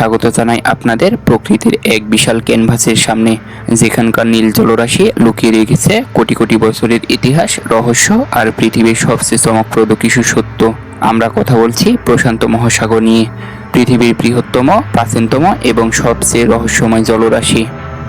স্বাগত জানাই আপনাদের প্রকৃতির এক বিশাল ক্যানভাসের সামনে, যেখানকার নীল জলরাশি লুকিয়ে রেখেছে কোটি কোটি বছরের ইতিহাস, রহস্য আর পৃথিবীর সবচেয়ে চমকপ্রদ কিছু সত্য। আমরা কথা বলছি প্রশান্ত মহাসাগর নিয়ে, পৃথিবীর বৃহত্তম, প্রাচীনতম এবং সবচেয়ে রহস্যময় জলরাশি।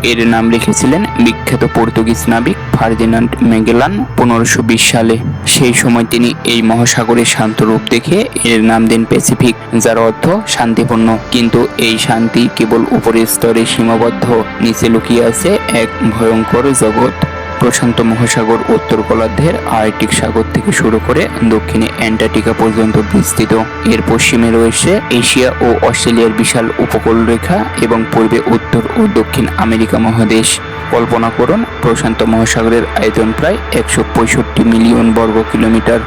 এর নাম রেখেছিলেন বিখ্যাত পর্তুগিজ নাবিক ফার্দিনান্ড মেগেলান পনেরোশো সালে। সেই সময় তিনি এই মহাসাগরের শান্ত রূপ দেখে এর নাম দেন প্যাসিফিক, যার অর্থ শান্তিপূর্ণ। কিন্তু এই শান্তি কেবল উপরের স্তরে সীমাবদ্ধ, নিচে লুকিয়ে আছে এক ভয়ঙ্কর জগৎ। প্রশান্ত মহাসাগর উত্তর গোলার্ধের আর্কটিক সাগর থেকে শুরু করে দক্ষিণে অ্যান্টার্কটিকা পর্যন্ত বিস্তৃত। এর পশ্চিমে রয়েছে এশিয়া ও অস্ট্রেলিয়ার বিশাল উপকূল রেখা এবং পূর্বে উত্তর ও দক্ষিণ আমেরিকা মহাদেশ। কল্পনা করুন, প্রশান্ত মহাসাগরের আয়তন প্রায় একশো পঁয়ষট্টি মিলিয়ন বর্গ কিলোমিটার।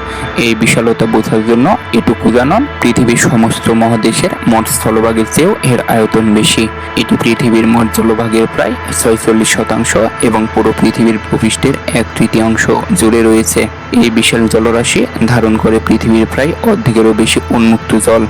এই বিশালতা বোঝার জন্য এটুকু জানান, পৃথিবীর সমস্ত মহাদেশের মোট স্থলভাগের চেয়েও এর আয়তন বেশি। এটি পৃথিবীর মোট জলভাগের প্রায় ছয়চল্লিশ শতাংশ এবং পুরো পৃথিবীর ভূপৃষ্ঠের এক তৃতীয়াংশ জুড়ে রয়েছে। এই বিশাল জলরাশি ধারণ করে পৃথিবীর প্রায় অর্ধেকেরও বেশি উন্মুক্ত জল।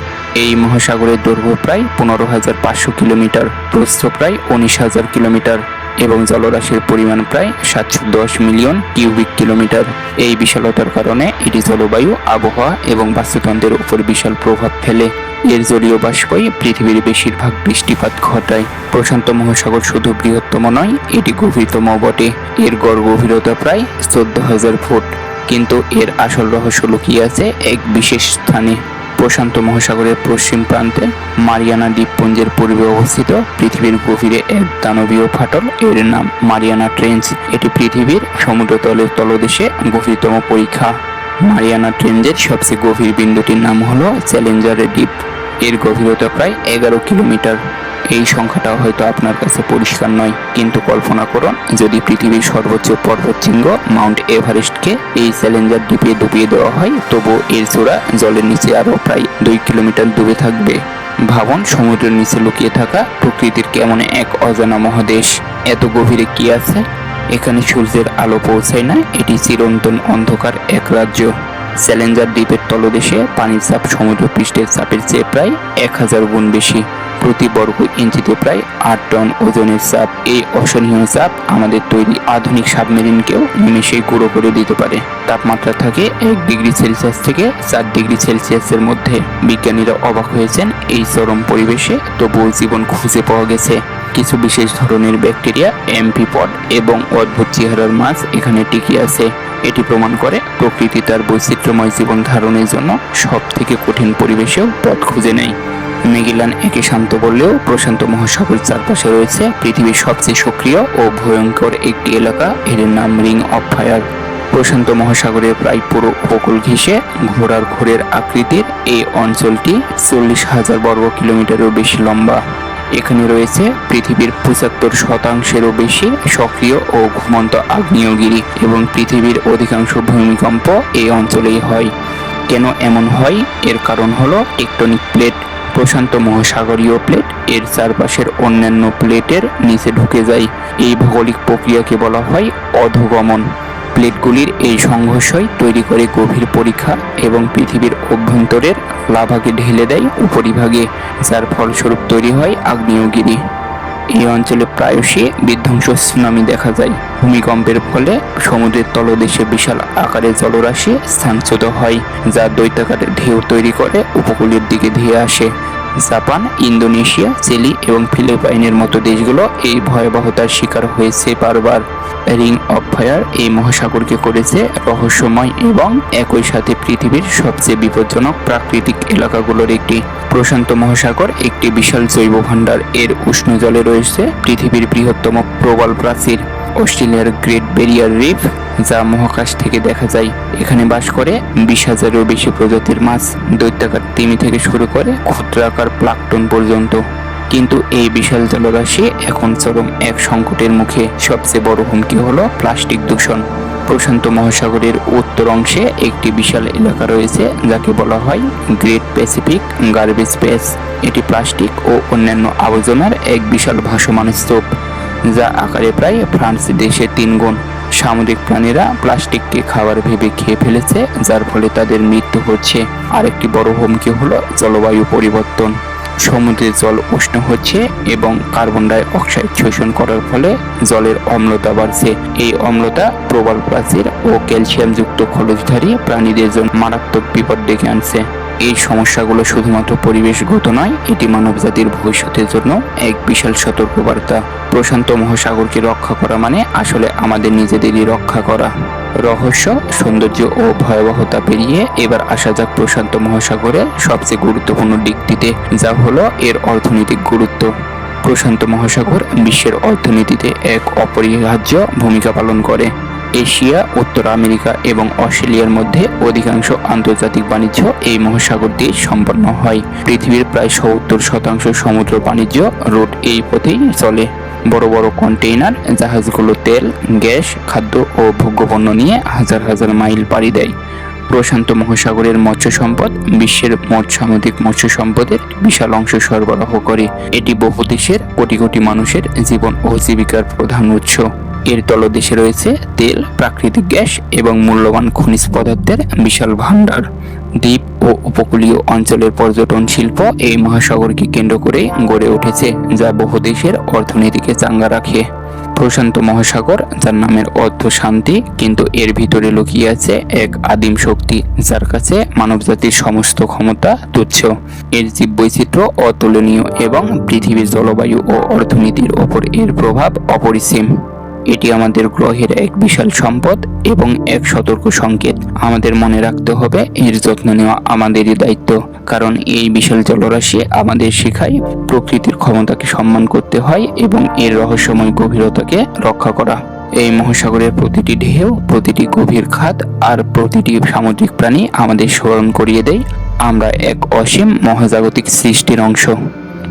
এই মহাসাগরের দৈর্ঘ্য প্রায় পনেরো হাজার পাঁচশো কিলোমিটার, প্রস্থ প্রায় উনিশ হাজার কিলোমিটার এবং জলরাশির পরিমাণ প্রায় সাতশো দশ মিলিয়ন কিউবিক কিলোমিটার। এই বিশালতার কারণে এটি জলবায়ু, আবহাওয়া এবং বাস্তুতন্ত্রের উপর বিশাল প্রভাব ফেলে। এর জলীয় বাষ্পই পৃথিবীর বেশিরভাগ বৃষ্টিপাত ঘটায়। প্রশান্ত মহাসাগর শুধু বৃহত্তম নয়, এটি গভীরতম বটে। এর গড় গভীরতা প্রায় চোদ্দ হাজার ফুট। কিন্তু এর আসল রহস্য লুকিয়ে আছে এক বিশেষ স্থানে। প্রশান্ত মহাসাগরের পশ্চিম প্রান্তে মারিয়ানা দ্বীপপুঞ্জের পূর্বে অবস্থিত পৃথিবীর গভীরে এক দানবীয় ফাটল এর নাম মারিয়ানা ট্রেঞ্চ এটি পৃথিবীর সমুদ্রতলের তলদেশে গভীরতম পরীক্ষা। মারিয়ানা ট্রেঞ্জের সবচেয়ে গভীর বিন্দুটির নাম হলো চ্যালেঞ্জার দ্বীপ। এর গভীরতা প্রায় এগারো কিলোমিটার। এই সংখ্যাটা হয়তো আপনার কাছে পরিষ্কার নয়, কিন্তু কল্পনা করুন, যদি পৃথিবীর সর্বোচ্চ পর্বতশৃঙ্গ মাউন্ট এভারেস্টকে এই চ্যালেঞ্জার দ্বীপে ডুবিয়ে দেওয়া হয় তবুও এর চূড়া জলের নিচে আরও প্রায় দুই কিলোমিটার ডুবে থাকবে। ভাবন, সমুদ্রের নিচে লুকিয়ে থাকা প্রকৃতির কেমন এক অজানা মহাদেশ। এত গভীরে কি আছে? এখানে সূর্যের আলো পৌঁছায় না, এটি চিরন্তন অন্ধকার এক রাজ্য। চ্যালেঞ্জার দ্বীপের তলদেশে পানির চাপ সমুদ্র পৃষ্ঠের চাপের চেয়ে প্রায় এক হাজার গুণ বেশি। প্রতি বর্গ ইঞ্চিতে প্রায় আট টন ওজনের চাপ। এই অসহনীয় চাপ আমাদের তৈরি আধুনিক সাবমেরিনকেও নিমেষেই গুঁড়ো করে দিতে পারে। তাপমাত্রা থাকে এক ডিগ্রি সেলসিয়াস থেকে চার ডিগ্রি সেলসিয়াসের মধ্যে। বিজ্ঞানীরা অবাক হয়েছেন এই চরম পরিবেশে তবুও জীবন খুঁজে পাওয়া গেছে। কিছু বিশেষ ধরনের ব্যাকটেরিয়া, এমপি এমপিপড এবং অদ্ভুত চেহারার মাছ এখানে টিকে আছে। এটি প্রমাণ করে প্রকৃতি তার বৈচিত্র্যময় জীবন ধারণের জন্য সব থেকে কঠিন পরিবেশেও পথ খুঁজে নেয়। মেগিলান একে শান্ত বললেও প্রশান্ত মহাসাগর চারপাশে রয়েছে পৃথিবীর সবচেয়ে সক্রিয় ও ভয়ঙ্কর একটি এলাকা, এর নাম রিং অফ ফায়ার প্রশান্ত মহাসাগরের প্রায় পুরো উপকূল ঘেঁষে ঘোড়ার ঘোরের আকৃতির এই অঞ্চলটি চল্লিশ হাজার বর্গ কিলোমিটারেরও বেশি লম্বা। এখানে রয়েছে পৃথিবীর পঁচাত্তর শতাংশেরও বেশি সক্রিয় ও ঘুমন্ত আগ্নেয়গিরি এবং পৃথিবীর অধিকাংশ ভূমিকম্প এই অঞ্চলেই হয়। কেন এমন হয়? এর কারণ হলো টেকটনিক প্লেট, প্রশান্ত মহাসাগরীয় প্লেট, এর চারপাশের অন্যান্য প্লেটের নিচে ঢুকে যায়। এই ভৌগোলিক প্রক্রিয়াকে বলা হয় অধোগমন। প্লেটগুলির এই সংঘর্ষই তৈরি করে গভীর পরীক্ষা এবং পৃথিবীর অভ্যন্তরের লাভাকে ঢেলে দেয় উপরিভাগে, যার ফলস্বরূপ তৈরি হয় আগ্নেয়গিরি। এই অঞ্চলে প্রায়শই বিধ্বংস সুনামি দেখা যায়। ভূমিকম্পের ফলে সমুদ্রের তলদেশে বিশাল আকারে জলরাশি স্থানচ্যুত হয়, যা দৈত্যাকারের ঢেউ তৈরি করে উপকূলের দিকে ধেয়ে আসে। জাপান, ইন্দোনেশিয়া, চিলি এবং ফিলিপাইনের মতো দেশগুলো এই ভয়াবহতার শিকার হয়েছে বারবার। রিং অফ ফায়ার এই মহাসাগরকে করেছে রহস্যময় এবং একই সাথে পৃথিবীর সবচেয়ে বিপজ্জনক প্রাকৃতিক এলাকাগুলোর একটি। প্রশান্ত মহাসাগর একটি বিশাল জৈব ভাণ্ডার এর উষ্ণ জলে রয়েছে পৃথিবীর বৃহত্তম প্রবল প্রাচীর। অস্ট্রেলিয়ার গ্রেট ব্যারিয়ার রিফ যা মহাকাশ থেকে দেখা যায়। এখানে বাস করে বিশ হাজারেরও বেশি প্রজাতির মাছ দৈত্যাকার তিমি থেকে শুরু করে ক্ষুদ্রাকার প্লাকটন পর্যন্ত। কিন্তু এই বিশাল জলরাশি এখন চরম এক সংকটের মুখে। সবচেয়ে বড় হুমকি হলো প্লাস্টিক দূষণ। প্রশান্ত মহাসাগরের উত্তর অংশে একটি বিশাল এলাকা রয়েছে, যাকে বলা হয় গ্রেট প্যাসিফিক গার্বেজ স্পেস এটি প্লাস্টিক ও অন্যান্য আবর্জনার এক বিশাল ভাসমান স্তূপ। যা আকারে প্রায় ফ্রান্স দেশে তিন গুণ। সামুদ্রিক প্রাণীরা প্লাস্টিককে খাবার ভেবে খেয়ে ফেলেছে, যার ফলে তাদের মৃত্যু হচ্ছে। আরেকটি বড় হুমকি হলো জলবায়ু পরিবর্তন। সমুদ্রের জল উষ্ণ হচ্ছে এবং কার্বন ডাই অক্সাইড শোষণ করার ফলে জলের অম্লতা বাড়ছে। এই অম্লতা প্রবাল প্রাচীর ও ক্যালসিয়ামযুক্ত খলজধারী প্রাণীদের জন্য মারাত্মক বিপদ ডেকে আনছে। এই সমস্যাগুলো শুধুমাত্র পরিবেশগত নয়, এটি মানবজাতির ভবিষ্যতের জন্য এক বিশাল সতর্কবার্তা। প্রশান্ত মহাসাগরকে রক্ষা করা মানে আসলে আমাদের নিজেদেরই রক্ষা করা। রহস্য, সৌন্দর্য ও ভয়াবহতা পেরিয়ে এবার আসা যাক প্রশান্ত মহাসাগরের সবচেয়ে গুরুত্বপূর্ণ দিকটিতে, যা হলো এর অর্থনৈতিক গুরুত্ব। প্রশান্ত মহাসাগর বিশ্বের অর্থনীতিতে এক অপরিহার্য ভূমিকা পালন করে। এশিয়া, উত্তর আমেরিকা এবং অস্ট্রেলিয়ার মধ্যে অধিকাংশ আন্তর্জাতিক বাণিজ্য এই মহাসাগর দিয়ে সম্পন্ন হয়। পৃথিবীর প্রায় সত্তর শতাংশ সমুদ্র বাণিজ্য রুট এই পথেই চলে। বড় বড় কন্টেইনার, জাহাজগুলো তেল, গ্যাস, খাদ্য ও ভোগ্যপণ্য নিয়ে হাজার হাজার মাইল পাড়ি দেয়। প্রশান্ত মহাসাগরের মৎস্য সম্পদ বিশ্বের মোট সামুদ্রিক মৎস্য সম্পদের বিশাল অংশ সরবরাহ করে। এটি বহু দেশের কোটি কোটি মানুষের জীবন ও জীবিকার প্রধান উৎস। এর তলদেশে রয়েছে তেল, প্রাকৃতিক গ্যাস এবং মূল্যবান খনিজ পদার্থের বিশাল ভাণ্ডার। দ্বীপ ও উপকূলীয় অঞ্চলের পর্যটন শিল্প এই মহাসাগরকে কেন্দ্র করে গড়ে উঠেছে, যা বহু দেশের অর্থনীতিকে চাঙ্গা রাখে। প্রশান্ত মহাসাগর, যার নামের অর্থ শান্তি, কিন্তু এর ভিতরে লুকিয়ে আছে এক আদিম শক্তি, যার কাছে মানবজাতির সমস্ত ক্ষমতা তুচ্ছ। এর জীববৈচিত্র্য অতুলনীয় এবং পৃথিবীর জলবায়ু ও অর্থনীতির ওপর এর প্রভাব অপরিসীম। এটি আমাদের গ্রহের এক বিশাল সম্পদ এবং এক সতর্ক সংকেত। আমাদের মনে রাখতে হবে, এর যত্ন নেওয়া আমাদেরই দায়িত্ব। কারণ এই বিশাল জলরাশি আমাদের শেখায় প্রকৃতির ক্ষমতাকে সম্মান করতে হয় এবং এর রহস্যময় গভীরতাকে রক্ষা করা। এই মহাসাগরের প্রতিটি ঢেউ, প্রতিটি গভীর খাত আর প্রতিটি সামুদ্রিক প্রাণী আমাদের স্মরণ করিয়ে দেয়। আমরা এক অসীম মহাজাগতিক সৃষ্টির অংশ।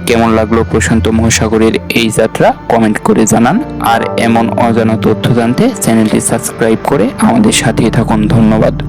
কেমন লাগল প্রশান্ত মহাসাগরের এই যাত্রা? কমেন্ট করে জানান। আর এমন অজানা তথ্য জানতে চ্যানেলটি সাবস্ক্রাইব করে আমাদের সাথেই থাকুন। ধন্যবাদ।